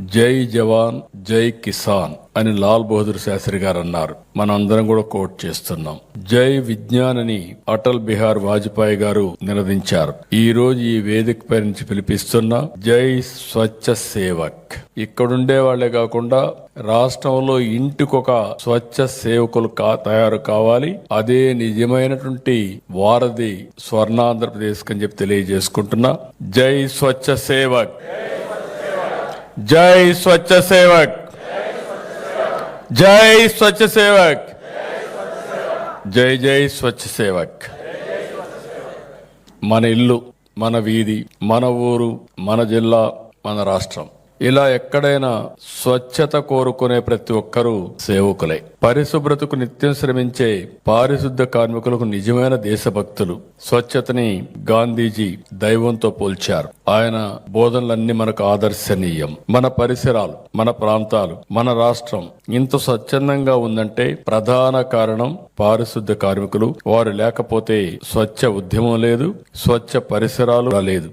జై జవాన్ జై కిసాన్ అని లాల్ బహదూర్ శాస్త్రి గారు అన్నారు మనందరం కూడా కోట్ చేస్తున్నాం. జై విజ్ఞాన్ అని అటల్ బిహార్ వాజ్పేయి గారు నిలదించారు ఈ రోజు ఈ వేదిక పై నుంచి పిలిపిస్తున్న జై స్వచ్ఛ సేవక్. ఇక్కడుండే వాళ్ళే కాకుండా రాష్ట్రంలో ఇంటికొక స్వచ్ఛ సేవకులు కా తయారు కావాలి. అదే నిజమైనటువంటి వారధి స్వర్ణాంధ్రప్రదేశ్ అని చెప్పి తెలియజేసుకుంటున్నా. జై స్వచ్ఛ సేవక్. జై స్వచ్ఛ సేవక్. జై స్వచ్ఛ సేవక్. జై జై స్వచ్ఛ సేవక్. మన ఇల్లు మన వీధి మన ఊరు మన జిల్లా మన రాష్ట్రం. ఇలా ఎక్కడైనా స్వచ్ఛత కోరుకునే ప్రతి ఒక్కరూ సేవకులే. పరిశుభ్రతకు నిత్యం శ్రమించే పారిశుద్ధ కార్మికులకు నిజమైన దేశభక్తులు. స్వచ్ఛతని గాంధీజీ దైవంతో పోల్చారు. ఆయన బోధనలన్నీ మనకు ఆదర్శనీయం. మన పరిసరాలు మన ప్రాంతాలు మన రాష్ట్రం ఇంత స్వచ్ఛందంగా ఉందంటే ప్రధాన కారణం పారిశుద్ధ కార్మికులు. వారు లేకపోతే స్వచ్ఛ ఉద్యమం లేదు స్వచ్ఛ పరిసరాలు లేదు.